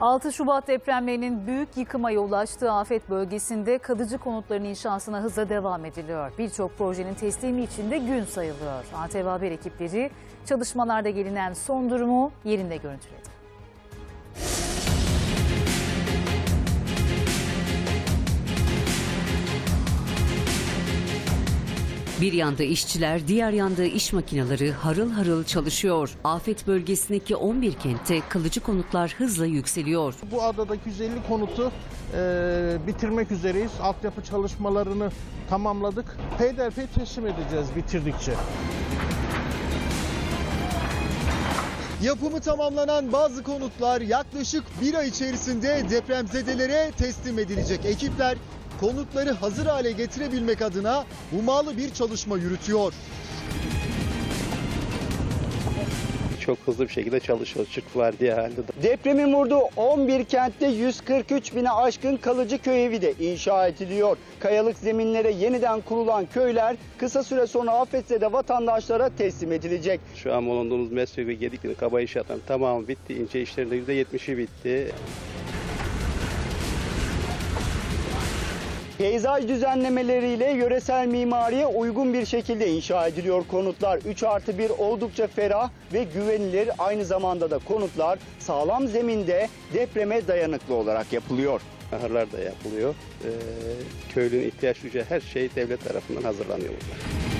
6 Şubat depremlerinin büyük yıkıma yol açtığı afet bölgesinde kalıcı konutların inşasına hızla devam ediliyor. Birçok projenin teslimi için de gün sayılıyor. ATV Haber ekipleri çalışmalarda gelinen son durumu yerinde görüntüledi. Bir yanda işçiler, diğer yanda iş makineleri harıl harıl çalışıyor. Afet bölgesindeki 11 kentte kalıcı konutlar hızla yükseliyor. Bu adadaki 150 konutu e, bitirmek üzereyiz. Altyapı çalışmalarını tamamladık. Peyderpey teslim edeceğiz bitirdikçe. Yapımı tamamlanan bazı konutlar yaklaşık bir ay içerisinde depremzedelere teslim edilecek. Ekipler konutları hazır hale getirebilmek adına hummalı bir çalışma yürütüyor. Çok hızlı bir şekilde çalışıyoruz. Var diye halde. Depremin vurduğu 11 kentte 143 bine aşkın kalıcı köy evi de inşa ediliyor. Kayalık zeminlere yeniden kurulan köyler kısa süre sonra afetzede vatandaşlara teslim edilecek. Şu an bulunduğumuz meslek ve Gedikli'nin kaba inşaatların tamamı bitti. İnce işlerinde %70'i bitti. Peyzaj düzenlemeleriyle yöresel mimariye uygun bir şekilde inşa ediliyor konutlar. 3 artı 1 oldukça ferah ve güvenilir. Aynı zamanda da konutlar sağlam zeminde depreme dayanıklı olarak yapılıyor. Ahırlar da yapılıyor. Ee, köylünün ihtiyaç duyacağı her şey devlet tarafından hazırlanıyor burada.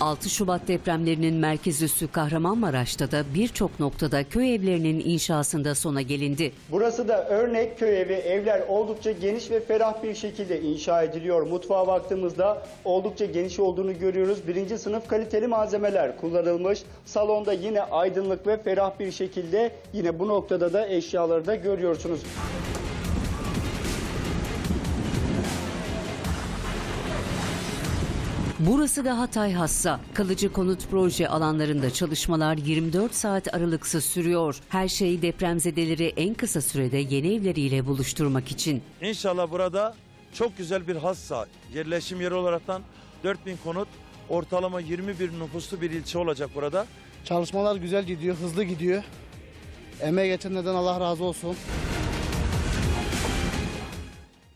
6 Şubat depremlerinin merkez üssü Kahramanmaraş'ta da birçok noktada köy evlerinin inşasında sona gelindi. Burası da örnek köy evi. Evler oldukça geniş ve ferah bir şekilde inşa ediliyor. Mutfağa baktığımızda oldukça geniş olduğunu görüyoruz. Birinci sınıf kaliteli malzemeler kullanılmış. Salonda yine aydınlık ve ferah bir şekilde yine bu noktada da eşyaları da görüyorsunuz. Burası da Hatay Hassa. Kalıcı konut proje alanlarında çalışmalar 24 saat aralıksız sürüyor. Her şey depremzedeleri en kısa sürede yeni evleriyle buluşturmak için. İnşallah burada çok güzel bir hassa yerleşim yeri olaraktan 4000 konut ortalama 21 nüfuslu bir ilçe olacak burada. Çalışmalar güzel gidiyor, hızlı gidiyor. Emeğe geçenlerden Allah razı olsun.